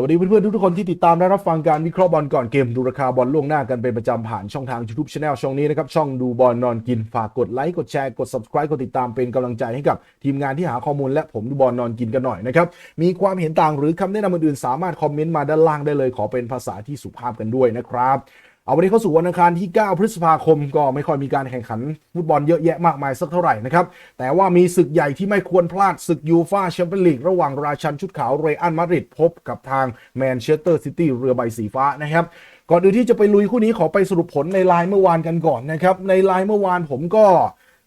วัสดีเพื่อนๆทุกๆคนที่ติดตามและรับฟังการวิเคราะห์บอลก่อนเกมดูราคาบอลล่วงหน้ากันเป็นประจำผ่านช่องทาง YouTube Channel ช่องนี้นะครับ ช่องดูบอลนอนกินฝากกดไลค์กดแชร์กด Subscribe กดติดตามเป็นกำลังใจให้กับทีมงานที่หาข้อมูลและผมดูบอลนอนกินกันหน่อยนะครับ มีความเห็นต่างหรือคำแนะนำอื่นๆสามารถคอมเมนต์มาด้านล่างได้เลยขอเป็นภาษาที่สุภาพกันด้วยนะครับ เอาวันนี้เข้าสู่วันอังคารที่ 9 พฤษภาคม ก็ไม่ค่อยมีการแข่งขันฟุตบอลเยอะแยะมากมายสักเท่าไหร่นะครับ แต่ว่ามีศึกใหญ่ที่ไม่ควรพลาดศึกยูฟาแชมเปี้ยนลีกระหว่างราชันชุดขาวเรอัลมาดริดพบกับทางแมนเชสเตอร์ซิตี้เรือใบสีฟ้านะครับ ก่อนอื่นที่จะไปลุยคู่นี้ขอไปสรุปผลในไลน์เมื่อวานกันก่อนนะครับ ในไลน์เมื่อวานผมก็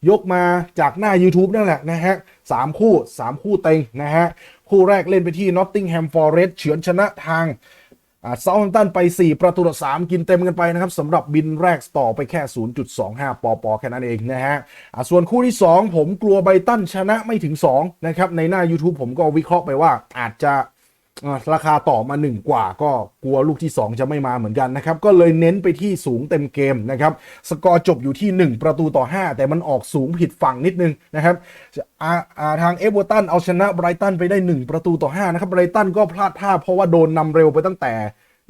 ยกมาจากหน้า YouTube นั่นแหละนะฮะสามคู่ 3 คู่เต็งนะฮะ คู่แรกเล่นไปที่ Nottingham Forest เฉือนชนะทาง เซาท์แฮมป์ตันไป 4 ประตูต่อ3กินเต็มกันไปนะครับสำหรับบินแรกต่อไปแค่ 0.25 ปอปอแค่นั้นเองนะฮะส่วนคู่ที่ 2 ผมกลัวไบรตันชนะไม่ถึง 2 นะครับ ในหน้า YouTube ผมก็วิเคราะห์ไปว่าอาจจะราคาต่อมา 1 กว่าก็กลัวลูกที่ 2 จะไม่มาเหมือนกันนะครับ ก็เลยเน้นไปที่สูงเต็มเกมนะครับ สกอร์จบอยู่ที่ 1 ประตูต่อ 5 แต่มันออกสูงผิดฝั่งนิดนึงนะครับทางเอเวอร์ตันเอาชนะไบรตันไปได้ 1 ประตูต่อ 5 นะครับไบรตันก็พลาดท่าเพราะว่าโดนนำเร็วไปตั้งแต่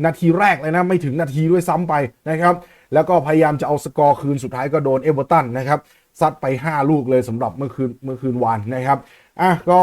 นาทีแรกเลยนะไม่ถึงนาทีด้วยซ้ำไปนะครับแล้วก็พยายามจะเอาสกอร์คืนสุดท้ายก็โดนเอเวอร์ตันนะครับซัดไป 5 ลูกเลยสำหรับเมื่อคืนเมื่อคืนวานนะครับอะก็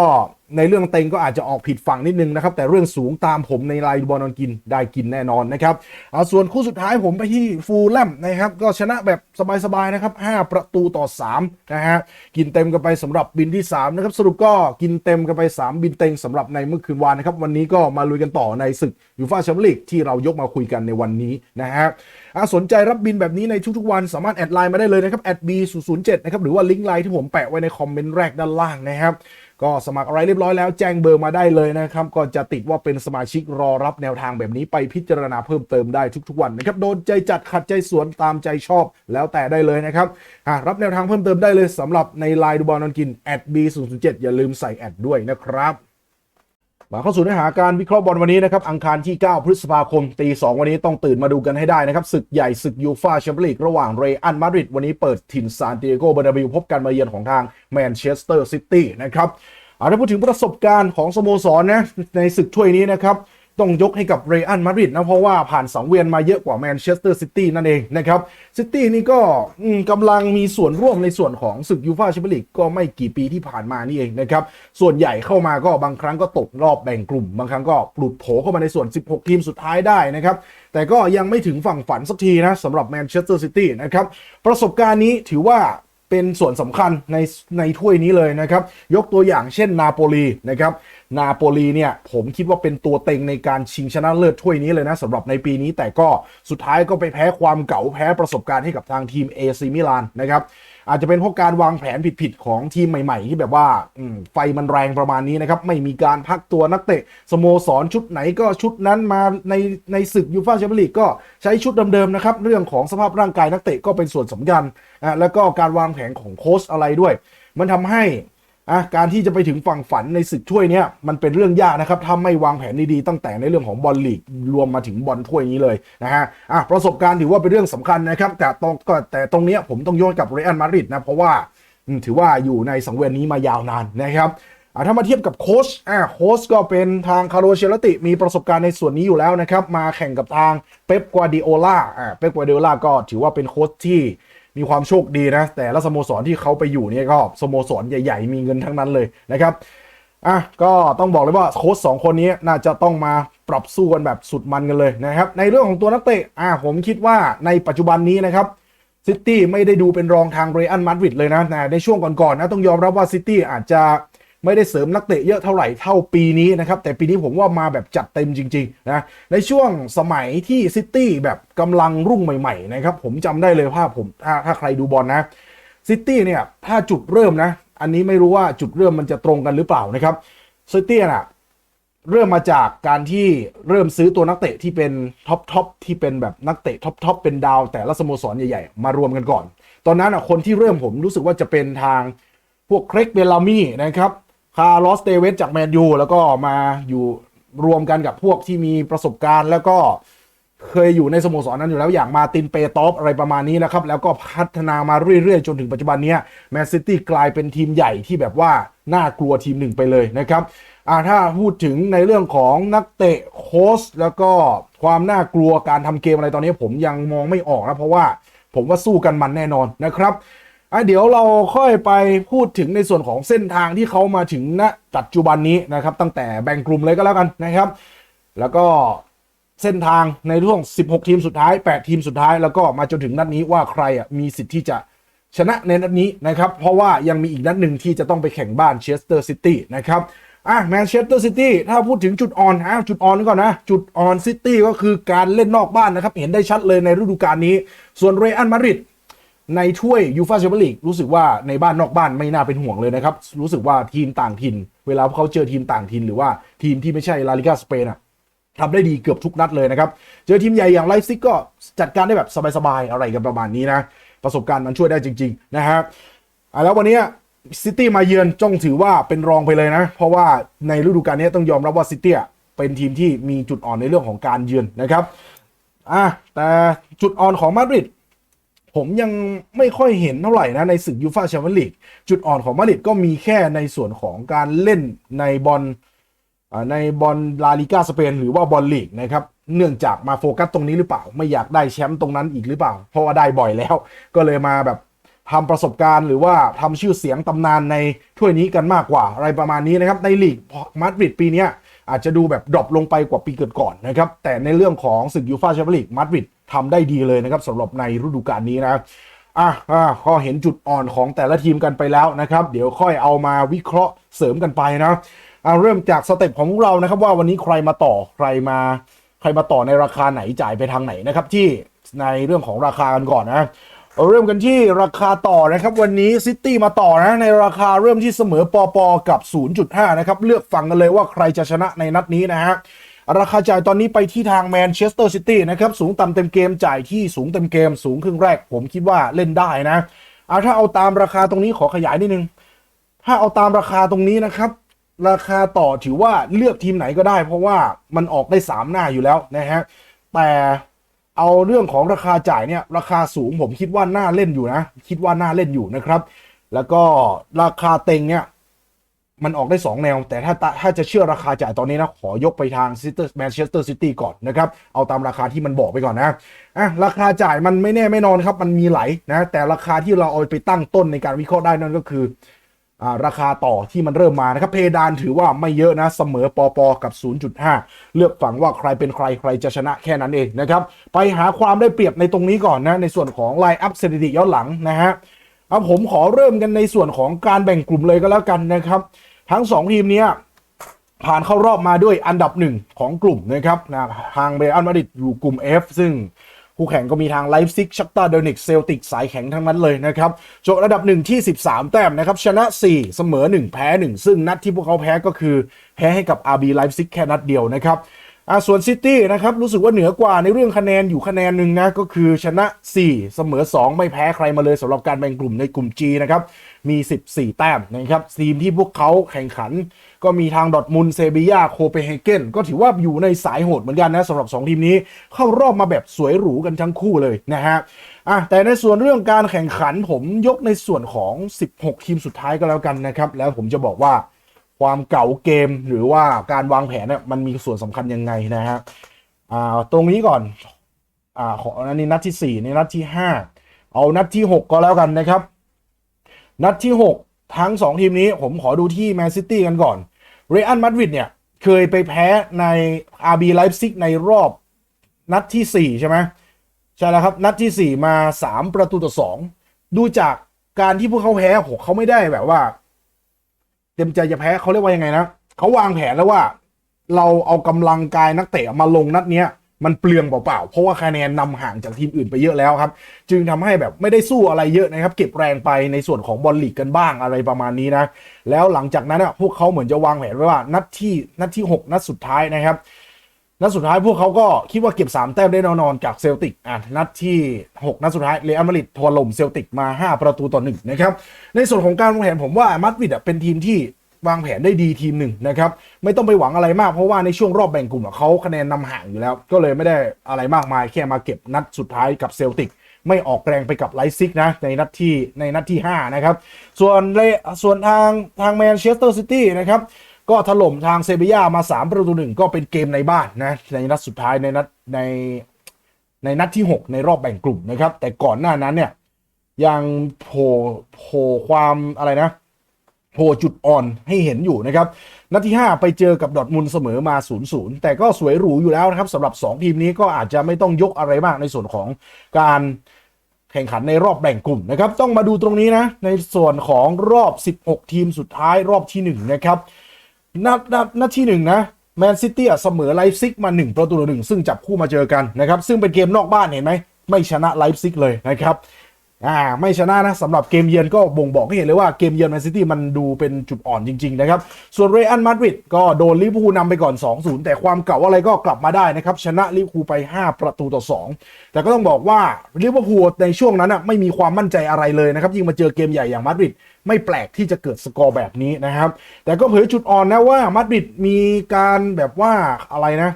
ในเรื่องเต็งก็อาจจะออกผิดฝั่งนิดนึงนะครับ แต่เรื่องสูงตามผมในไลน์บอลนอนกินได้กินแน่นอนนะครับเอาส่วนคู่สุดท้ายผมไปที่ฟูลแลมนะครับ ก็ชนะแบบสบายๆนะครับ 5 ประตูต่อ 3 นะฮะ กินเต็มกันไปสำหรับบินที่ 3 นะครับ สรุปก็กินเต็มกันไป 3 บินเต็งสำหรับในเมื่อคืนวานนะครับ วันนี้ก็มาลุยกันต่อในศึกยูฟ่าแชมเปี้ยนลีกที่เรายกมาคุยกันในวันนี้นะฮะอะสนใจรับบินแบบนี้ในทุกๆวันสามารถแอดไลน์มาได้เลยนะครับแอด B007 นะครับหรือว่าลิงก์ไลน์ที่ผมแปะไว้ในคอมเมนต์แรกด้านล่างนะครับ ก็สมัครอะไรเรียบร้อยแล้วแจ้งเบอร์มาได้เลยนะครับ ก็จะติดว่าเป็นสมาชิกรอรับแนวทางแบบนี้ไปพิจารณาเพิ่มเติมได้ทุกๆวันนะครับโดนใจจัดขัดใจสวนตามใจชอบแล้วแต่ได้เลยนะครับรับแนวทางเพิ่มเติมได้เลยสำหรับในไลน์ดูบอลนอนกินแอดบีศูนย์ศูนย์เจ็ดอย่าลืมใส่แอดด้วยนะครับ มาเข้าสู่เนื้อหาการวิเคราะห์บอลวันนี้นะครับอังคารที่ 9 พฤษภาคมตี2วันนี้ต้องตื่นมาดูกันให้ได้นะครับศึกใหญ่ศึกยูฟาแชมเปี้ยนลีกระหว่างเรอัลมาดริดวันนี้เปิดถิ่นซานติเอโกเบอร์นาบิวพบกันมาเยือนของทางแมนเชสเตอร์ซิตี้นะครับอาจจะพูดถึงประสบการณ์ของสโมสรนะในศึกถ้วยนี้นะครับ ต้องยกให้กับเรอัลมาดริดนะ เพราะว่าผ่านสังเวียนมาเยอะกว่าแมนเชสเตอร์ซิตี้นั่นเองนะครับซิตี้นี่ก็กำลังมีส่วนร่วมในส่วนของศึกยูฟ่าแชมเปี้ยนลีกก็ไม่กี่ปีที่ผ่านมานี่เองนะครับ ส่วนใหญ่เข้ามาก็บางครั้งก็ตกรอบแบ่งกลุ่ม บางครั้งก็ปลุดโผเข้ามาในส่วน 16 ทีมสุดท้ายได้นะครับ แต่ก็ยังไม่ถึงฝั่งฝันสักทีนะสำหรับแมนเชสเตอร์ซิตี้นะครับประสบการณ์นี้ถือว่าเป็นส่วนสำคัญในในถ้วยนี้เลยนะครับ ยกตัวอย่างเช่นนาโปลีนะครับ นาโปลีเนี่ยผมคิดว่าเป็นตัวเต็งในการชิงชนะเลิศถ้วยนี้เลยนะสำหรับในปีนี้ แต่ก็สุดท้ายก็ไปแพ้ความเก่าแพ้ประสบการณ์ให้กับทางทีมเอซีมิลานนะครับอาจจะเป็นเพราะการวางแผนผิดๆของทีมใหม่ๆ ที่แบบว่าไฟมันแรงประมาณนี้นะครับไม่มีการพักตัวนักเตะสโมสรชุดไหนก็ชุดนั้นมาในในศึกยูฟ่าแชมเปี้ยนลีกก็ใช้ชุดเดิมๆนะครับเรื่องของสภาพร่างกายนักเตะก็เป็นส่วนสำคัญอะแล้วก็การวางแผนของโค้ชอะไรด้วย มันทำให้ อะการที่จะไปถึงฝั่งฝันในศึกถ้วยเนี้ยมันเป็นเรื่องยากนะครับถ้าไม่วางแผนดีๆตั้งแต่ในเรื่องของบอลลีกรวมมาถึงบอลถ้วยนี้เลยนะฮะอะประสบการณ์ถือว่าเป็นเรื่องสำคัญนะครับ แต่ตรงก็แต่ตรงเนี้ยผมต้องโยนกับเรอัลมาดริดนะเพราะว่าถือว่าอยู่ในสังเวียนนี้มายาวนานนะครับอะถ้ามาเทียบกับโค้ชอะโค้ชก็เป็นทางคาร์โลเชลติมีประสบการณ์ในส่วนนี้อยู่แล้วนะครับ มาแข่งกับทางเป๊ปกวาดิโอลาอะเป๊ปกวาดิโอลาก็ถือว่าเป็นโค้ชที่ มีความโชคดีนะ แต่ละสโมสรที่เขาไปอยู่เนี่ยก็สโมสรใหญ่ ๆ มีเงินทั้งนั้นเลยนะครับอะก็ต้องบอกเลยว่าโค้ชสองคนนี้น่าจะต้องมาปรับสู้กันแบบสุดมันกันเลยนะครับ ในเรื่องของตัวนักเตะอะผมคิดว่าในปัจจุบันนี้นะครับซิตี้ไม่ได้ดูเป็นรองทางเรอัลมาดริดเลยนะแต่ในช่วงก่อนๆนะต้องยอมรับว่าซิตี้อาจจะ ไม่ได้เสริมนักเตะเยอะเท่าไหร่เท่าปีนี้นะครับ แต่ปีนี้ผมว่ามาแบบจัดเต็มจริงๆนะในช่วงสมัยที่ซิตี้แบบกำลังรุ่งใหม่ๆนะครับผมจำได้เลยว่าผมถ้าถ้าใครดูบอลนะซิตี้เนี่ยถ้าจุดเริ่มนะ อันนี้ไม่รู้ว่าจุดเริ่มมันจะตรงกันหรือเปล่านะครับซิตี้น่ะเริ่มมาจากการที่เริ่มซื้อตัวนักเตะที่เป็นท็อปท็อปที่เป็นแบบนักเตะท็อปท็อปเป็นดาวแต่ละสโมสรใหญ่ๆ มารวมกันก่อน ตอนนั้นอะคนที่เริ่มผมรู้สึกว่าจะเป็นทางพวกเครกเบลามี่นะครับ คาร์ลอสเตเวสจากแมนยูแล้วก็มาอยู่รวมกันกับพวกที่มีประสบการณ์แล้วก็เคยอยู่ในสโมสรนั้นอยู่แล้วอย่างมาตินเปโตอฟอะไรประมาณนี้นะครับ แล้วก็พัฒนามาเรื่อยๆ จนถึงปัจจุบันนี้แมนซิตี้กลายเป็นทีมใหญ่ที่แบบว่า น่ากลัวทีมหนึ่งไปเลยนะครับอ่าถ้าพูดถึงในเรื่องของนักเตะโคโค้ชแล้วก็ความน่ากลัวการทำเกมอะไรตอนนี้ผมยังมองไม่ออกนะเพราะว่าผมว่าสู้กันมันแน่นอนนะครับ อะเดี๋ยวเราค่อยไปพูดถึงในส่วนของเส้นทางที่เขามาถึงณปัจจุบันนี้นะครับ ตั้งแต่แบ่งกลุ่มเลยก็แล้วกันนะครับ แล้วก็เส้นทางในช่วง 16 ทีมสุดท้าย 8 ทีมสุดท้าย แล้วก็มาจนถึงนัดนี้ว่าใครอะมีสิทธิ์ที่จะชนะในนัดนี้นะครับ เพราะว่ายังมีอีกนัดหนึ่งที่จะต้องไปแข่งบ้านเชสเตอร์ซิตี้นะครับอะแมนเชสเตอร์ซิตี้ถ้าพูดถึงจุดอ่อนอะจุดอ่อนก่อนนะ จุดอ่อนซิตี้ก็คือการเล่นนอกบ้านนะครับ เห็นได้ชัดเลยในฤดูกาลนี้ ส่วนเรอัลมาดริด ในถ้วยยูฟาแชมเปี้ยนลีกรู้สึกว่าในบ้านนอกบ้านไม่น่าเป็นห่วงเลยนะครับ รู้สึกว่าทีมต่างถิ่น เวลาพวกเขาเจอทีมต่างถิ่น หรือว่าทีมที่ไม่ใช่ลาลิกาสเปนอะทำได้ดีเกือบทุกนัดเลยนะครับ เจอทีมใหญ่อย่างไลฟ์ซิกก็จัดการได้แบบสบายๆอะไรกันประมาณนี้นะ ประสบการณ์มันช่วยได้จริง ๆ นะฮะอะแล้ววันนี้ซิตี้มาเยือนจ้องถือว่าเป็นรองไปเลยนะ เพราะว่าในฤดูกาลนี้ต้องยอมรับว่าซิตี้เป็นทีมที่มีจุดอ่อนในเรื่องของการเยือนนะครับอะแต่จุดอ่อนของมาดริด ผมยังไม่ค่อยเห็นเท่าไหร่นะ ในศึกยูฟาแชมเปี้ยนลีกจุดอ่อนของมาดริดก็มีแค่ในส่วนของการเล่นในบอลในบอลลาลิกาสเปนหรือว่าบอลลีกนะครับเนื่องจากมาโฟกัสตรงนี้หรือเปล่า ไม่อยากได้แชมป์ตรงนั้นอีกหรือเปล่า เพราะว่าได้บ่อยแล้ว ก็เลยมาแบบทำประสบการณ์หรือว่าทำชื่อเสียงตำนานในถ้วยนี้กันมากกว่า อะไรประมาณนี้นะครับในลีกมาดริดปีนี้อาจจะดูแบบดรอปลงไปกว่าปีเกิดก่อนนะครับแต่ในเรื่องของศึกยูฟาแชมเปี้ยนลีกมาดริด ทำได้ดีเลยนะครับสำหรับในฤดูกาลนี้นะอะอะก็เห็นจุดอ่อนของแต่ละทีมกันไปแล้วนะครับ เดี๋ยวค่อยเอามาวิเคราะห์เสริมกันไปนะอะเริ่มจากสเต็ปของพวกเรานะครับว่าวันนี้ใครมาต่อใครมาใครมาต่อในราคาไหนจ่ายไปทางไหนนะครับที่ในเรื่องของราคากันก่อนนะเราเริ่มกันที่ราคาต่อนะครับ วันนี้ซิตี้มาต่อนะในราคาเริ่มที่เสมอปอปอกับ 0.5 นะครับ เลือกฟังกันเลยว่าใครจะชนะในนัดนี้นะฮะ ราคาจ่ายตอนนี้ไปที่ทางแมนเชสเตอร์ซิตี้นะครับ สูงต่ำเต็มเกมจ่ายที่สูงเต็มเกม สูงครึ่งแรก ผมคิดว่าเล่นได้นะเอาถ้าเอาตามราคาตรงนี้ขอขยายนิดนึง ถ้าเอาตามราคาตรงนี้นะครับ ราคาต่อถือว่าเลือกทีมไหนก็ได้ เพราะว่ามันออกได้ 3 หน้าอยู่แล้วนะฮะแต่เอาเรื่องของราคาจ่ายเนี่ยราคาสูงผมคิดว่าน่าเล่นอยู่นะ คิดว่าน่าเล่นอยู่นะครับ แล้วก็ราคาเต็งเนี่ย มันออกได้2แนว แต่ถ้าถ้าจะเชื่อราคาจ่ายตอนนี้นะ ขอยกไปทางซิตี้แมนเชสเตอร์ซิตี้ก่อนนะครับ เอาตามราคาที่มันบอกไปก่อนนะอะราคาจ่ายมันไม่แน่ไม่นอนครับ มันมีไหลนะ แต่ราคาที่เราเอาไปตั้งต้นในการวิเคราะห์ได้นั่นก็คือราคาต่อที่มันเริ่มมานะครับ เพดานถือว่าไม่เยอะนะ เสมอปอปอกับ 0.5 เลือกฝั่งว่าใครเป็นใครใครจะชนะแค่นั้นเองนะครับ ไปหาความได้เปรียบในตรงนี้ก่อนนะ ในส่วนของไลน์อัพสถิติย้อนหลังนะฮะ เอาผมขอเริ่มกันในส่วนของการแบ่งกลุ่มเลยก็แล้วกันนะครับ ทั้ง 2 ทีมเนี้ยผ่านเข้ารอบมาด้วยอันดับหนึ่งของกลุ่มนะครับนะทางเบรอัลมาดริดอยู่กลุ่ม F ซึ่งคู่แข่งก็มีทางไลฟ์ซิกชักตาเดนิกเซลติกสายแข็งทั้งนั้นเลยนะครับจบระดับหนึ่งที่ 13 แต้มนะครับ ชนะ 4 เสมอ 1 แพ้ 1 ซึ่งนัดที่พวกเขาแพ้ก็คือ แพ้ให้กับ RB ไลฟ์ซิกแค่นัดเดียวนะครับ อ่าส่วนซิตี้นะครับรู้สึกว่าเหนือกว่าในเรื่องคะแนนอยู่คะแนนหนึ่งนะก็คือชนะ 4 เสมอ 2 ไม่แพ้ใครมาเลยสำหรับการแบ่งกลุ่มในกลุ่ม G นะครับมี 14 แต้มนะครับทีมที่พวกเขาแข่งขัน ก็มีทางดอทมุนเซบียาโคเปนเฮเกนก็ถือว่าอยู่ในสายโหดเหมือนกันนะสำหรับ 2 ทีมนี้เข้ารอบมาแบบสวยหรูกันทั้งคู่เลยนะฮะอะแต่ในส่วนเรื่องการแข่งขันผมยกในส่วนของ 16 ทีมสุดท้ายก็แล้วกันนะครับแล้วผมจะบอกว่า ความเก่าเกมหรือว่าการวางแผนเนี่ยมันมีส่วนสำคัญยังไงนะฮะอ่าตรงนี้ก่อนอ่าขออันนี้นัดที่ 4 ในนัดที่ 5 เอานัดที่ 6 ก็แล้วกันนะครับ นัดที่ 6 ทั้ง 2 ทีมนี้ผมขอดูที่แมนซิตี้กันก่อนเรอัลมาดริดเนี่ยเคยไปแพ้ใน RB ไลฟ์ซิกในรอบนัดที่ 4 ใช่ไหมใช่แล้วครับ นัดที่ 4 มา 3 ประตูต่อ 2 ดูจากการที่พวกเขาแพ้โหเขาไม่ได้แบบว่า เต็มใจจะแพ้เขาเรียกว่ายังไงนะเขาวางแผนแล้วว่า เราเอากำลังกายนักเตะมาลงนัดเนี้ยมันเปลืองเปล่าๆ เพราะว่าคะแนนนำห่างจากทีมอื่นไปเยอะแล้วครับ จึงทำให้แบบไม่ได้สู้อะไรเยอะนะครับ เก็บแรงไปในส่วนของบอลลีกกันบ้างอะไรประมาณนี้นะ แล้วหลังจากนั้นอะพวกเขาเหมือนจะวางแผนไว้ว่านัดที่นัดที่ 6 นัดสุดท้ายนะครับ นัดสุดท้ายพวกเขาก็คิดว่าเก็บ 3 แต้มได้น่นอนจากเซลติกอะนัดที่ 6 นัดสุดท้ายเรอัลมาดริดถล่มเซลติกมา 5 ประตูต่อ1นะครับ ในส่วนของการวางแผนผมว่ามาดริดเป็นทีมที่วางแผนได้ดีทีมหนึ่งนะครับ ไม่ต้องไปหวังอะไรมากเพราะว่าในช่วงรอบแบ่งกลุ่มเขาคะแนนนำห่างอยู่แล้ว ก็เลยไม่ได้อะไรมากมายแค่มาเก็บนัดสุดท้ายกับเซลติกไม่ออกแรงไปกับไลซิกนะในนัดที่ในนัดที่ 5 นะครับ ส่วนเลส่วนทางทางแมนเชสเตอร์ซิตี้นะครับ ก็ถล่มทางเซบีย่ามา 3 ประตูหนึ่งก็เป็นเกมในบ้านนะในนัดสุดท้ายในนัดในในนัดที่ 6 ในรอบแบ่งกลุ่มนะครับ แต่ก่อนหน้านั้นเนี่ยยังโผล่โผล่ความอะไรนะโผล่จุดอ่อนให้เห็นอยู่นะครับ นัดที่ 5 ไปเจอกับดอทมุนด์เสมอมา 0-0 แต่ก็สวยหรูอยู่แล้วนะครับสำหรับ 2 ทีมนี้ก็อาจจะไม่ต้องยกอะไรมากในส่วนของการแข่งขันในรอบแบ่งกลุ่มนะครับ ต้องมาดูตรงนี้นะ ในส่วนของรอบ 16 ทีมสุดท้ายรอบที่ 1 นะครับ นัดนัดนาทีหนึ่งนะแมนซิตี้เสมอไลฟ์ซิกมา1ประตูต่อหนึ่งซึ่งจับคู่มาเจอกันนะครับ ซึ่งเป็นเกมนอกบ้านเห็นไหมไม่ชนะไลฟ์ซิกเลยนะครับ อ่าไม่ชนะนะสำหรับเกมเยือนก็บ่งบอกให้เห็นเลยว่าเกมเยือนแมนซิตี้มันดูเป็นจุดอ่อนจริงๆนะครับส่วนเรอัลมาดริดก็โดนลิเวอร์พูลนำไปก่อน 2-0 แต่ความเก่าอะไรก็กลับมาได้นะครับ ชนะลิเวอร์พูลไป 5 ประตูต่อ 2 แต่ก็ต้องบอกว่าลิเวอร์พูลในช่วงนั้นอะไม่มีความมั่นใจอะไรเลยนะครับยิ่งมาเจอเกมใหญ่อย่างมาดริดไม่แปลกที่จะเกิดสกอร์แบบนี้นะครับแต่ก็เผยจุดอ่อนนะว่ามาดริดมีการแบบว่าอะไรนะ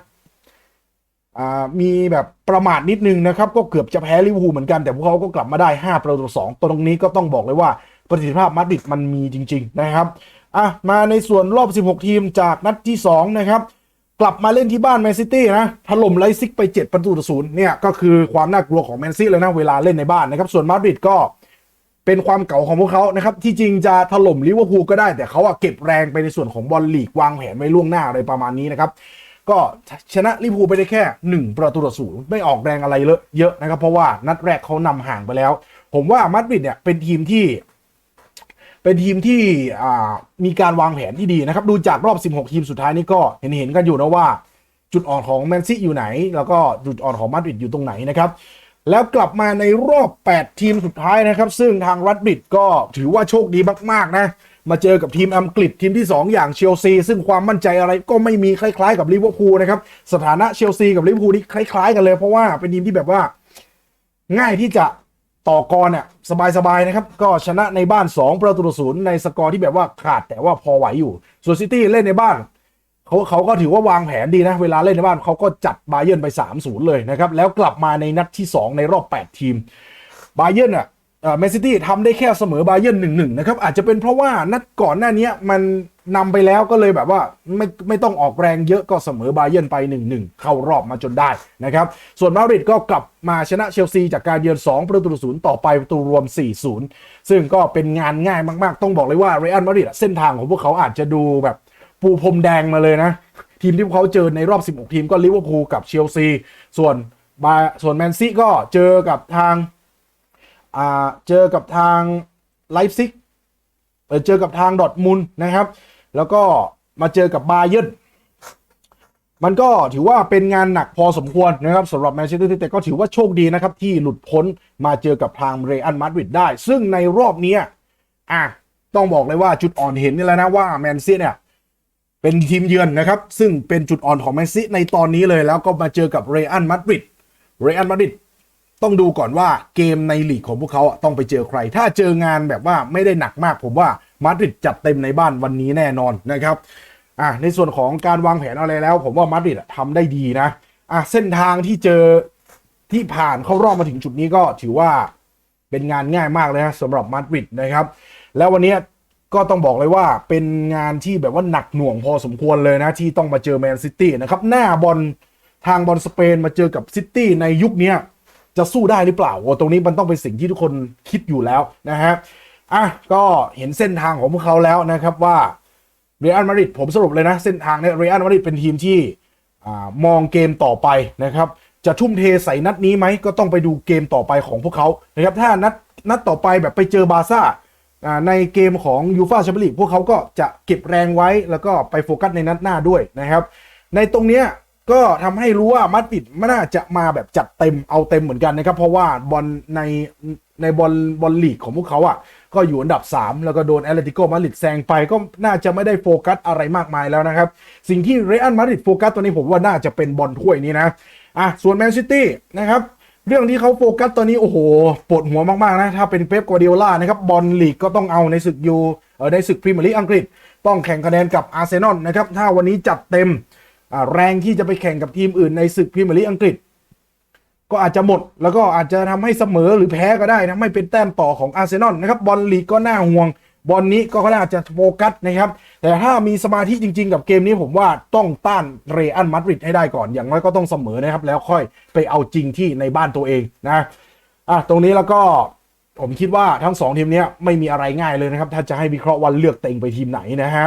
มีแบบประมาทนิดนึงนะครับ ก็เกือบจะแพ้ลิเวอร์พูลเหมือนกันแต่พวกเขาก็กลับมาได้ 5 ประตูต่อ2ตรงนี้ก็ต้องบอกเลยว่าประสิทธิภาพมาดริดมันมีจริง ๆ นะครับอะมาในส่วนรอบ 16 ทีมจากนัดที่ 2 นะครับ กลับมาเล่นที่บ้านแมนซิตี้นะถล่มไลซิกไป 7 ประตูต่อศูนย์เนี่ยก็คือความน่ากลัวของแมนซิตี้เลยนะเวลาเล่นในบ้านนะครับ ส่วนมาดริดก็เป็นความเก่าของพวกเขานะครับ ที่จริงจะถล่มลิเวอร์พูลก็ได้แต่เขาอะเก็บแรงไปในส่วนของบอลลีกวางแผนไว้ล่วงหน้าอะไรประมาณนี้นะครับ ก็ชนะลิพูไปได้แค่ 1 ประตูต่อศูนย์ไม่ออกแรงอะไรเลอะเยอะนะครับ เพราะว่านัดแรกเขานำห่างไปแล้ว ผมว่ามาดริดเนี่ยเป็นทีมที่ เป็นทีมที่มีการวางแผนที่ดีนะครับ ดูจากรอบ 16 ทีมสุดท้ายนี่ก็เห็นเห็นกันอยู่นะว่า จุดอ่อนของแมนซีอยู่ไหน แล้วก็จุดอ่อนของมาดริดอยู่ตรงไหนนะครับแล้วกลับมาในรอบ 8 ทีมสุดท้ายนะครับ ซึ่งทางรัดบิดก็ถือว่าโชคดีมาก ๆ นะ มาเจอกับทีมอังกฤษทีมที่ 2 อย่างเชลซี ซึ่งความมั่นใจอะไรก็ไม่มีคล้ายๆกับลิเวอร์พูลนะครับ สถานะเชลซีกับลิเวอร์พูลนี่คล้าย ๆ กันเลย เพราะว่าเป็นทีมที่แบบว่า ง่ายที่จะต่อกรเนี่ยสบายๆนะครับ ก็ชนะในบ้าน 2 ประตูต่อศูนย์ในสกอร์ที่แบบว่าขาดแต่ว่าพอไหวอยู่ส่วนซิตี้เล่นในบ้านเขาเขาก็ถือว่าวางแผนดีนะ เวลาเล่นในบ้านเขาก็จัดบาเยิร์นไป3-0เลยนะครับแล้วกลับมาในนัดที่ 2 ในรอบ 8 ทีมบาเยิร์นอะ แมนซิตี้ทำได้แค่เสมอบาเยิร์นหนึ่งหนึ่งนะครับ อาจจะเป็นเพราะว่านัดก่อนหน้านี้มันนำไปแล้วก็เลยแบบว่าไม่ไม่ต้องออกแรงเยอะก็เสมอบาเยิร์นไป 1-1 เข้ารอบมาจนได้นะครับ ส่วนมาดริดก็กลับมาชนะเชลซีจากการเยือน 2 ประตูต่อศูนย์ต่อไปประตูรวม 4-0 ซึ่งก็เป็นงานง่ายมากๆ ต้องบอกเลยว่าเรอัลมาดริดเส้นทางของพวกเขาอาจจะดูแบบปูพรมแดงมาเลยนะ ทีมที่พวกเขาเจอในรอบ 16 ทีมก็ลิเวอร์พูลกับเชลซีส่วนบาส่วนแมนซีก็เจอกับทาง อ่าเจอกับทางไลฟ์ซิกเจอกับทางดอทมุนนะครับ แล้วก็มาเจอกับบาเยิร์นมันก็ถือว่าเป็นงานหนักพอสมควรนะครับสำหรับแมนเชสเตอร์ซิตี้แต่ก็ถือว่าโชคดีนะครับ ที่หลุดพ้นมาเจอกับทางเรอัลมาดริดได้ ซึ่งในรอบนี้อะต้องบอกเลยว่าจุดอ่อนเห็นนี่แล้วนะว่าแมนซีเนี่ยเป็นทีมเยือนนะครับ ซึ่งเป็นจุดอ่อนของแมนซีในตอนนี้เลยแล้วก็มาเจอกับเรอัลมาดริดเรอัลมาดริด ต้องดูก่อนว่าเกมในลีกของพวกเขาต้องไปเจอใคร ถ้าเจองานแบบว่าไม่ได้หนักมากผมว่ามาดริดจัดเต็มในบ้านวันนี้แน่นอนนะครับอะในส่วนของการวางแผนอะไรแล้ว ผมว่ามาดริดทำได้ดีนะอะเส้นทางที่เจอที่ผ่านเข้ารอบมาถึงจุดนี้ก็ถือว่าเป็นงานง่ายมากเลยนะสำหรับมาดริดนะครับ แล้ววันนี้ก็ต้องบอกเลยว่าเป็นงานที่แบบว่าหนักหน่วงพอสมควรเลยนะ ที่ต้องมาเจอแมนซิตี้นะครับ หน้าบอลทางบอลสเปนมาเจอกับซิตี้ในยุคนี้ จะสู้ได้หรือเปล่าโอ้ตรงนี้มันต้องเป็นสิ่งที่ทุกคนคิดอยู่แล้วนะฮะอะก็เห็นเส้นทางของพวกเขาแล้วนะครับว่าเรอัลมาดริดผมสรุปเลยนะ เส้นทางเนี่ยเรอัลมาดริดเป็นทีมที่อมองเกมต่อไปนะครับ จะทุ่มเทใส่นัดนี้ไหมก็ต้องไปดูเกมต่อไปของพวกเขานะครับถ้านัดนัดต่อไปแบบไปเจอบาซ่าอ่าในเกมของยูฟาแชมเปี้ยนลีกพวกเขาก็จะเก็บแรงไว้แล้วก็ไปโฟกัสในนัดหน้าด้วยนะครับ ในตรงเนี้ย ก็ทำให้รู้ว่ามาดริดไม่น่าจะมาแบบจัดเต็มเอาเต็มเหมือนกันนะครับ เพราะว่าบอลในในบอลบอลลีกของพวกเขาอะก็อยู่อันดับ 3 แล้วก็โดนแอตเลติโกมาดริดแซงไปก็น่าจะไม่ได้โฟกัสอะไรมากมายแล้วนะครับ สิ่งที่เรอัลมาดริดโฟกัสตัวนี้ผมว่าน่าจะเป็นบอลถ้วยนี้นะอะส่วนแมนซิตี้นะครับเรื่องที่เขาโฟกัสตอนนี้โอ้โหปวดหัวมากๆนะถ้าเป็นเป๊ปกัวเดียล่านะครับบอลลีกก็ต้องเอาในศึกยูเออในศึกพรีเมียร์ลีกอังกฤษ ต้องแข่งคะแนนกับอาร์เซนอลนะครับถ้าวันนี้จัดเต็ม แรงที่จะไปแข่งกับทีมอื่นในศึกพรีเมียร์ลีกอังกฤษ ก็อาจจะหมด แล้วก็อาจจะทำให้เสมอหรือแพ้ก็ได้นะไม่เป็นแต้มต่อของอาร์เซนอลนะครับบอลลีกก็น่าห่วงบอลนี้ก็น่าจะโฟกัสนะครับ แต่ถ้ามีสมาธิจริงๆ กับเกมนี้ผมว่าต้องต้านเรอัลมาดริดให้ได้ก่อน อย่างน้อยก็ต้องเสมอนะครับ แล้วค่อยไปเอาจริงที่ในบ้านตัวเองนะอะตรงนี้แล้วก็ผมคิดว่าทั้งสองทีมนี้ไม่มีอะไรง่ายเลยนะครับ ถ้าจะให้วิเคราะห์วันเลือกเต็งไปทีมไหนนะฮะ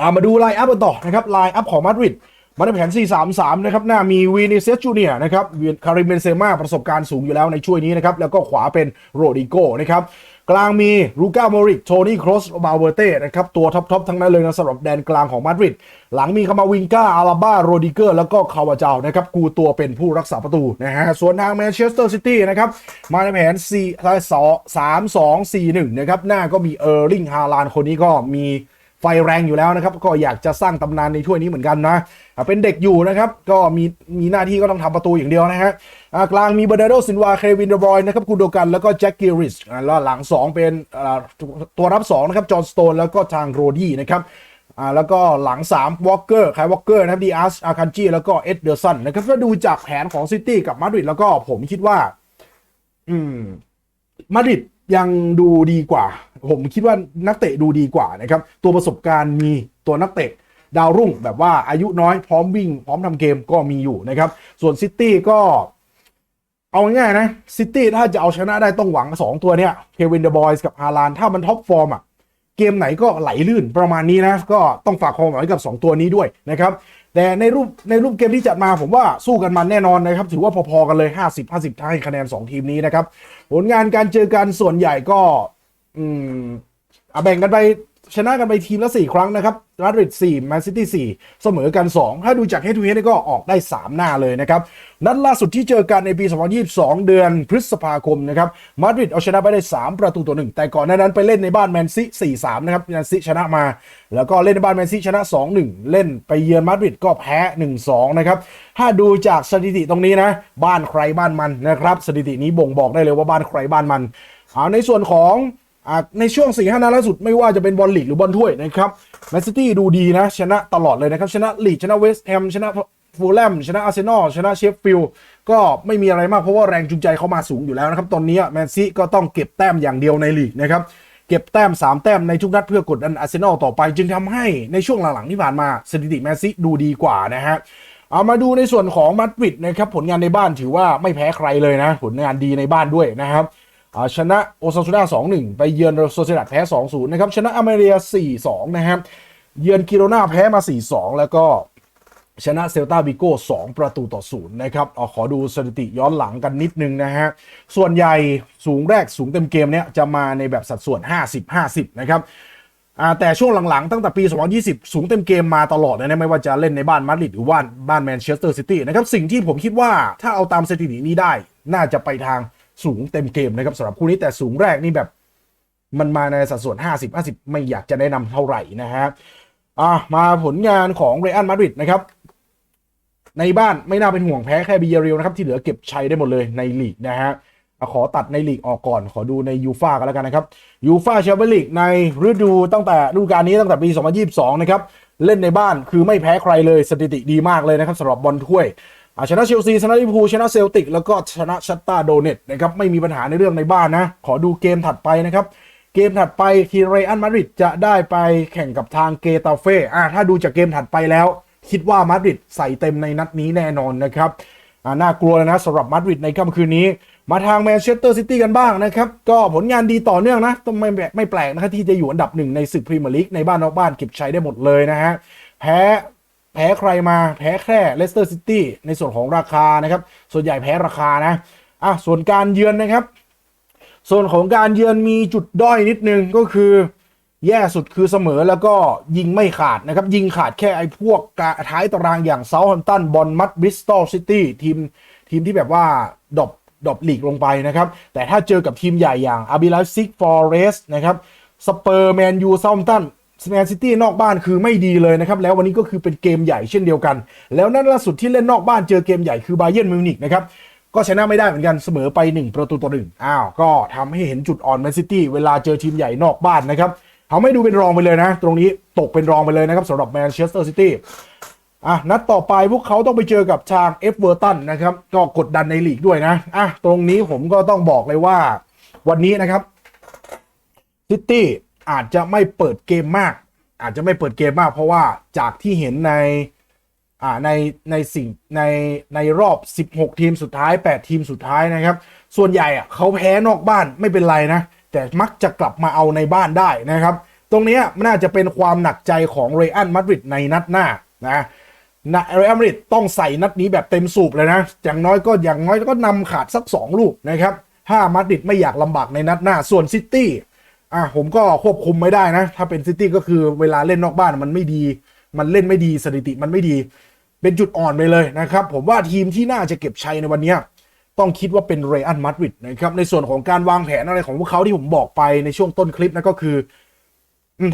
อ่ามาดูไลน์อัพกันต่อนะครับไลน์อัพของมาดริดมาในแผน 4-3-3 นะครับ หน้ามีวีนิเซสจูเนียนะครับคาริมเบนเซม่าประสบการณ์สูงอยู่แล้วในช่วยนี้นะครับ แล้วก็ขวาเป็นโรดิโกนะครับ กลางมีลูก้าโมริก โทนี่ครอสบาเวเต้นะครับ ตัวท็อปๆทั้งนั้นเลยนะสำหรับแดนกลางของมาดริด หลังมีคามาวิงกาอาราบ้า โรดิเกอร์ แล้วก็คาวาเจานะครับ กูตัวเป็นผู้รักษาประตูนะฮะ ส่วนทางแมนเชสเตอร์ซิตี้นะครับ มาในแผน 4 3 2 4 1 นะครับ หน้าก็มีเออร์ลิงฮาลานคนนี้ก็มี ไฟแรงอยู่แล้วนะครับ ก็อยากจะสร้างตำนานในถ้วยนี้เหมือนกันนะ เป็นเด็กอยู่นะครับ ก็มีมีหน้าที่ก็ต้องทำประตูอย่างเดียวนะฮะกลางมีเบอร์นาร์โดซินวาเควินเดบรอยนะครับกูโดกันแล้วก็แจ็คกิริชแล้วหลัง 2 เป็นตัวรับ2นะครับจอห์นสโตนแล้วก็ทางโรดี้นะครับอ่าแล้วก็หลัง3วอลเกอร์ไคยวอลเกอร์นะครับดีอาร์สอาคันจีแล้วก็เอ็ดเดอร์สันนะครับถ้าดูจากแผนของซิตี้กับมาดริดแล้วก็ผมคิดว่า อืมมาดริดยังดูดีกว่า ผมคิดว่านักเตะดูดีกว่านะครับ ตัวประสบการณ์มีตัวนักเตะดาวรุ่งแบบว่าอายุน้อยพร้อมวิ่ง พร้อมทำเกมก็มีอยู่นะครับ ส่วนซิตี้ก็ เอาง่ายๆนะซิตี้ถ้าจะเอาชนะได้ต้องหวัง 2 ตัวเนี้ยเควินเดอะบอยส์กับฮาลานถ้ามันท็อปฟอร์มอะเกมไหนก็ไหลลื่นประมาณนี้นะ ก็ต้องฝากความหวังไว้กับ 2 ตัวนี้ด้วยนะครับแต่ในรูปในรูปเกมที่จัดมาผมว่าสู้กันมันแน่นอนนะครับ ถือว่าพอๆกันเลย 50 50ให้คะแนน 2 ทีมนี้นะครับผลงานการเจอกันส่วนใหญ่ก็ อืมอะแบ่งกันไปชนะกันไปทีมละ 4 ครั้งนะครับมาดริด4แมนซิตี้4เสมอกัน 2 ถ้าดูจากเฮดทูเฮดก็ออกได้ 3 หน้าเลยนะครับ นัดล่าสุดที่เจอกันในปี 2022 เดือนพฤษภาคมนะครับมาดริดเอาชนะไปได้ 3 ประตูต่อหนึ่งแต่ก่อนหน้านั้นไปเล่นในบ้านแมนซี4-3 นะครับแมนซีชนะมา แล้วก็เล่นในบ้านแมนซีชนะ 2-1 เล่นไปเยือนมาดริดก็แพ้ 1-2 นะครับ ถ้าดูจากสถิติตรงนี้นะ บ้านใครบ้านมันนะครับ สถิตินี้บ่งบอกได้เลยว่าบ้านใครบ้านมันเอาในส่วนของ ในช่วง4ี่ห้านัดล่าสุดไม่ว่าจะเป็นบอลลีกหรือบอลถ้วยนะครับแมนซิตี้ดูดีนะ ชนะตลอดเลยนะครับ ชนะลีกชนะเวสต์แฮมชนะฟูลแลมชนะอาร์เซนอลชนะเชฟฟิลด์ก็ไม่มีอะไรมากเพราะว่าแรงจูงใจเขามาสูงอยู่แล้วนะครับ ตอนนี้แมนซีก็ต้องเก็บแต้มอย่างเดียวในลีกนะครับเก็บแต้ม 3 แต้มในทุกนัดเพื่อกดดันอาร์เซนอลต่อไป จึงทำให้ในช่วงหลังๆที่ผ่านมาสถิติแมนซีดูดีกว่านะฮะเอามาดูในส่วนของมาดริดนะครับผลงานในบ้านถือว่าไม่แพ้ใครเลยนะ ผลงานดีในบ้านด้วยนะครับ ชนะโอซาซูน่า2-1ไปเยือนโซเซดัดแพ้2-0นะครับชนะอเมเรีย4-2นะครับเยือนกิโรนาแพ้มา4-2แล้วก็ชนะเซลตาบิโก้2ประตูต่อ0นะครับเอาขอดูสถิติย้อนหลังกันนิดนึงนะฮะ ส่วนใหญ่สูงแรกสูงเต็มเกมเนี้ยจะมาในแบบสัดส่วน 50-50 นะครับแต่ช่วงหลังๆ ตั้งแต่ปี 2020 สูงเต็มเกมมาตลอดเลยนะไม่ว่าจะเล่นในบ้านมาดริดหรือว่าบ้านแมนเชสเตอร์ซิตี้นะครับ สิ่งที่ผมคิดว่าถ้าเอาตามสถิตินี้ได้ น่าจะไปทาง สูงเต็มเกมนะครับสำหรับคู่นี้แต่สูงแรกนี่แบบ มันมาในสัดส่วน 50 50 ไม่อยากจะแนะนำเท่าไหร่นะฮะอะมาผลงานของเรอัลมาดริดนะครับในบ้านไม่น่าเป็นห่วงแพ้แค่บีเยเรียลนะครับที่เหลือเก็บชัยได้หมดเลยในลีกนะฮะขอตัดในลีกออกก่อนขอดูในยูฟากันแล้วกันนะครับยูฟาแชมเปี้ยนลีกในฤดูตั้งแต่ฤดูกาลนี้ตั้งแต่ปี 2022 นะครับ เล่นในบ้านคือไม่แพ้ใครเลยสถิติดีมากเลยนะครับสำหรับบอลถ้วย อชนะเชลซีชนะลิเวอร์พูลชนะเซลติกแล้วก็ชนะชัตตาโดเนตนะครับไม่มีปัญหาในเรื่องในบ้านนะ ขอดูเกมถัดไปนะครับ เกมถัดไปทีเรอัลมาดริดจะได้ไปแข่งกับทางเกตาเฟ่อะถ้าดูจากเกมถัดไปแล้ว คิดว่ามาดริดใส่เต็มในนัดนี้แน่นอนนะครับอ่าน่ากลัวเลยนะสำหรับมาดริดในค่ำคืนนี้ มาทางแมนเชสเตอร์ซิตี้กันบ้างนะครับ ก็ผลงานดีต่อเนื่องนะต้องไม่แปลกไม่แปลกนะครับที่จะอยู่อันดับหนึ่งในศึกพรีเมียร์ลีกในบ้านนอกบ้านเก็บชัยได้หมดเลยนะฮะแพ้ แพ้ใครมาแพ้แค่เลสเตอร์ซิตี้ในส่วนของราคานะครับ ส่วนใหญ่แพ้ราคานะอะส่วนการเยือนนะครับ ส่วนของการเยือนมีจุดด้อยนิดนึงก็คือ แย่สุดคือเสมอแล้วก็ยิงไม่ขาดนะครับ ยิงขาดแค่ไอ้พวกท้ายตารางอย่างเซาท์แฮมป์ตันบอลมัดบริสตอลซิตี้ทีมทีมที่แบบว่าดรอปดรอปลีกลงไปนะครับ แต่ถ้าเจอกับทีมใหญ่อย่างอาบิไลซิกฟอร์เรสนะครับสเปอร์แมนยูเซาท์แฮมป์ตัน แมนซิตี้นอกบ้านคือไม่ดีเลยนะครับ แล้ววันนี้ก็คือเป็นเกมใหญ่เช่นเดียวกัน แล้วนั่นล่าสุดที่เล่นนอกบ้านเจอเกมใหญ่คือบาเยิร์นมิวนิกนะครับก็ชนะไม่ได้เหมือนกันเสมอไป 1 ประตูต่อหนึ่งอ้าวก็ทำให้เห็นจุดอ่อนแมนซิตี้เวลาเจอทีมใหญ่นอกบ้านนะครับทำให้ดูเป็นรองไปเลยนะ ตรงนี้ตกเป็นรองไปเลยนะครับสำหรับแมนเชสเตอร์ซิตี้อะนัดต่อไปพวกเขาต้องไปเจอกับทางเอฟเวอร์ตันนะครับก็กดดันในลีกด้วยนะอะตรงนี้ผมก็ต้องบอกเลยว่า วันนี้นะครับซิตี้ อาจจะไม่เปิดเกมมาก อาจจะไม่เปิดเกมมาก เพราะว่าจากที่เห็นในอ่าในในสิ่งในในรอบ 16 ทีมสุดท้าย 8 ทีมสุดท้ายนะครับ ส่วนใหญ่อะเขาแพ้นอกบ้านไม่เป็นไรนะ แต่มักจะกลับมาเอาในบ้านได้นะครับ ตรงนี้มันน่าจะเป็นความหนักใจของเรอัลมาดริดในนัดหน้านะนะเรอัลมาดริดต้องใส่นัดนี้แบบเต็มสูบเลยนะ อย่างน้อยก็อย่างน้อยก็นำขาดสัก 2 ลูกนะครับถ้ามาดริดไม่อยากลำบากในนัดหน้าส่วนซิตี้ อะผมก็ควบคุมไม่ได้นะ ถ้าเป็นซิตี้ก็คือเวลาเล่นนอกบ้านมันไม่ดี มันเล่นไม่ดีสถิติมันไม่ดี เป็นจุดอ่อนไปเลยนะครับ ผมว่าทีมที่น่าจะเก็บชัยในวันนี้ต้องคิดว่าเป็นเรอัลมาดริดนะครับในส่วนของการวางแผนอะไรของพวกเขาที่ผมบอกไปในช่วงต้นคลิปนะก็คือ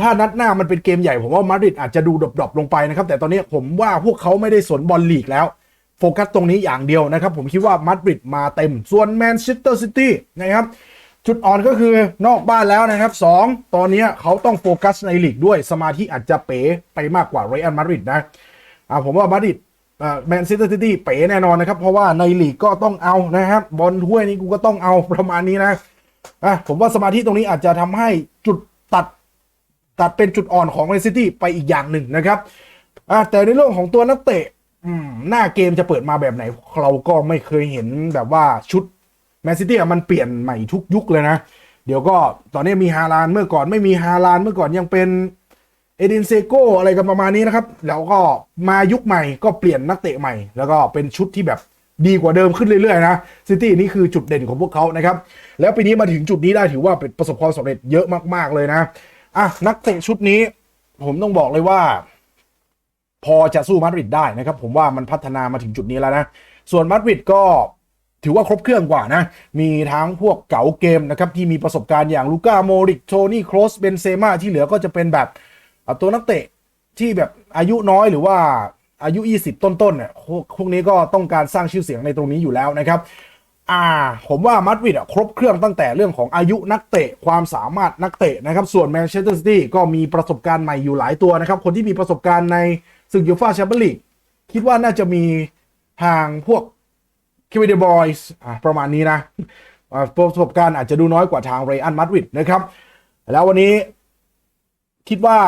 ถ้านัดหน้ามันเป็นเกมใหญ่ ผมว่ามาดริดอาจจะดูดรอปลงไปนะครับ แต่ตอนนี้ผมว่าพวกเขาไม่ได้สนบอลลีกแล้ว โฟกัสตรงนี้อย่างเดียวนะครับ ผมคิดว่ามาดริดมาเต็มส่วนแมนเชสเตอร์ซิตี้นะครับ จุดอ่อนก็คือนอกบ้านแล้วนะครับ 2 ตอนนี้เขาต้องโฟกัสในลีกด้วยสมาธิอาจจะเป๋ไปมากกว่าเรอัลมาดริดนะอ่าผมว่ามาดริดแมนซิตี้ซิตี้เป๋แน่นอนนะครับ เพราะว่าในลีกก็ต้องเอานะครับ บอลถ้วยนี้กูก็ต้องเอาประมาณนี้นะอะผมว่าสมาธิตรงนี้อาจจะทำให้จุดตัดตัดเป็นจุดอ่อนของแมนซิตี้ไปอีกอย่างหนึ่งนะครับอะแต่ในเรื่องของตัวนักเตะหน้าเกมจะเปิดมาแบบไหน เราก็ไม่เคยเห็นแบบว่าชุด แมนซิตี้มันเปลี่ยนใหม่ทุกยุคเลยนะ เดี๋ยวก็ตอนนี้มีฮาลานเมื่อก่อนไม่มีฮาลานเมื่อก่อนยังเป็นเอดินเซโกอะไรกันประมาณนี้นะครับ แล้วก็มายุคใหม่ก็เปลี่ยนนักเตะใหม่ แล้วก็เป็นชุดที่แบบดีกว่าเดิมขึ้นเรื่อยๆนะซิตี้นี่คือจุดเด่นของพวกเขานะครับ แล้วปีนี้มาถึงจุดนี้ได้ถือว่าเป็นประสบความสำเร็จเยอะมากๆเลยนะอะนักเตะชุดนี้ ผมต้องบอกเลยว่า พอจะสู้มาดริดได้นะครับ ผมว่ามันพัฒนามาถึงจุดนี้แล้วนะส่วนมาดริดก็ ถือว่าครบเครื่องกว่านะ มีทั้งพวกเก๋าเกมนะครับ ที่มีประสบการณ์อย่างลูก้าโมริกโทนี่โครสเบนเซม่าที่เหลือก็จะเป็นแบบตัวนักเตะที่แบบอายุน้อยหรือว่าอายุ 20 ต้นๆเนี่ยพวกนี้ก็ต้องการสร้างชื่อเสียงในตรงนี้อยู่แล้วนะครับอ่าผมว่ามาดริดอะครบเครื่องตั้งแต่เรื่องของอายุนักเตะความสามารถนักเตะนะครับ ส่วนแมนเชสเตอร์ซิตี้ก็มีประสบการณ์ใหม่อยู่หลายตัวนะครับ คนที่มีประสบการณ์ในศึกยูฟ่าแชมเปี้ยนลีกคิดว่าน่าจะมีทางพวก ควินเดบอยส์ประมาณนี้นะประสบการณ์อาจจะดูน้อยกว่าทางเรอัลมาดริดนะครับ แล้ววันนี้คิดว่า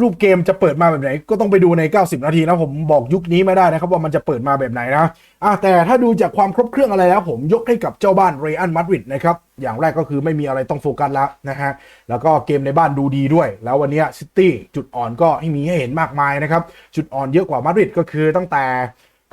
รูปเกมจะเปิดมาแบบไหน ก็ต้องไปดูใน 90 นาทีนะผมบอกยุคนี้ไม่ได้นะครับ ว่ามันจะเปิดมาแบบไหนนะอะแต่ถ้าดูจากความครบเครื่องอะไรแล้ว ผมยกให้กับเจ้าบ้านเรอัลมาดริดนะครับอย่างแรกก็คือไม่มีอะไรต้องโฟกัสแล้วนะฮะแล้วก็เกมในบ้านดูดีด้วย แล้ววันนี้ซิตี้จุดอ่อนก็ให้มีให้เห็นมากมายนะครับ จุดอ่อนเยอะกว่ามาดริดก็คือตั้งแต่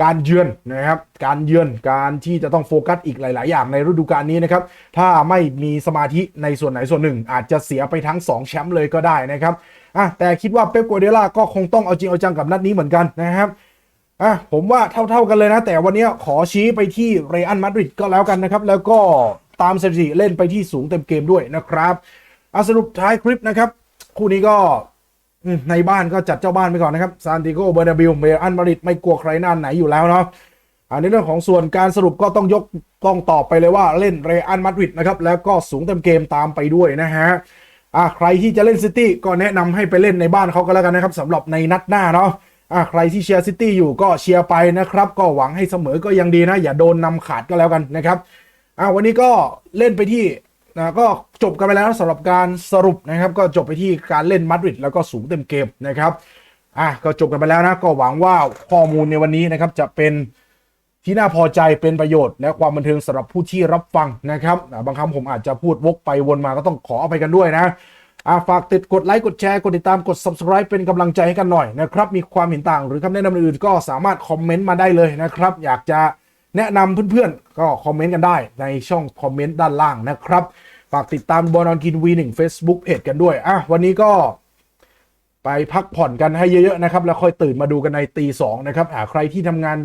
การเยือนนะครับการเยือนการที่จะต้องโฟกัสอีกหลาย ๆ อย่างในฤดูกาลนี้นะครับถ้าไม่มีสมาธิในส่วนไหนส่วนหนึ่ง อาจจะเสียไปทั้ง 2 แชมป์เลยก็ได้นะครับอะแต่คิดว่าเป๊ปกัวเดล่าก็คงต้องเอาจริงเอาจังกับนัดนี้เหมือนกันนะครับอะผมว่าเท่า ๆ กันเลยนะ แต่วันนี้ขอชี้ไปที่เรอัลมาดริดก็แล้วกันนะครับแล้วก็ตามสถิติเล่นไปที่สูงเต็มเกมด้วยนะครับอะสรุปท้ายคลิปนะครับคู่นี้ก็ ในบ้านก็จัดเจ้าบ้านไปก่อนนะครับซานติโกเบอร์นาบิลเบอันมาริดไม่กลัวใครหน้าไหนอยู่แล้วเนาะอันในเรื่องของส่วนการสรุปก็ต้องยกต้องตอบไปเลยว่าเล่นเรอัลมาดริดนะครับแล้วก็สูงเต็มเกมตามไปด้วยนะฮะอะใครที่จะเล่นซิตี้ก็แนะนำให้ไปเล่นในบ้านเขาก็แล้วกันนะครับสำหรับในนัดหน้าเนาะอะใครที่เชียร์ซิตี้อยู่ก็เชียร์ไปนะครับ ก็หวังให้เสมอก็ยังดีนะ อย่าโดนนำขาดก็แล้วกันนะครับอะวันนี้ก็เล่นไปที่ นะก็จบกันไปแล้วสำหรับการสรุปนะครับ ก็จบไปที่การเล่นมาดริดแล้วก็สูงเต็มเกมนะครับอะก็จบกันไปแล้วนะก็หวังว่าข้อมูลในวันนี้นะครับจะเป็นที่น่าพอใจเป็นประโยชน์และความบันเทิงสำหรับผู้ที่รับฟังนะครับ บางครั้งผมอาจจะพูดวกไปวนมาก็ต้องขออภัยกันด้วยนะอะฝากติดกดไลค์กดแชร์กดติดตามกด subscribe เป็นกำลังใจให้กันหน่อยนะครับ มีความเห็นต่างหรือคำแนะนำอื่นก็สามารถคอมเมนต์มาได้เลยนะครับ อยากจะ แนะนำเพื่อนๆ ก็คอมเมนต์กันได้ในช่องคอมเมนต์ด้านล่างนะครับ ฝากติดตามบอลนอนกิน V1 Facebook Page กันด้วย อะ วันนี้ก็ไปพักผ่อนกันให้เยอะๆนะครับ แล้วค่อยตื่นมาดูกันในตีสองนะครับหาใครที่ทำงาน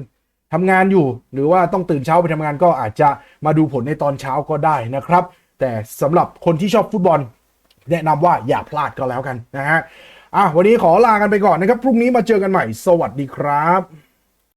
ทำงานอยู่ หรือว่าต้องตื่นเช้าไปทำงานก็อาจจะมาดูผลในตอนเช้าก็ได้นะครับ แต่สำหรับคนที่ชอบฟุตบอล แนะนำว่าอย่าพลาดก็แล้วกันนะฮะอะวันนี้ขอลากันไปก่อนนะครับ พรุ่งนี้มาเจอกันใหม่ สวัสดีครับ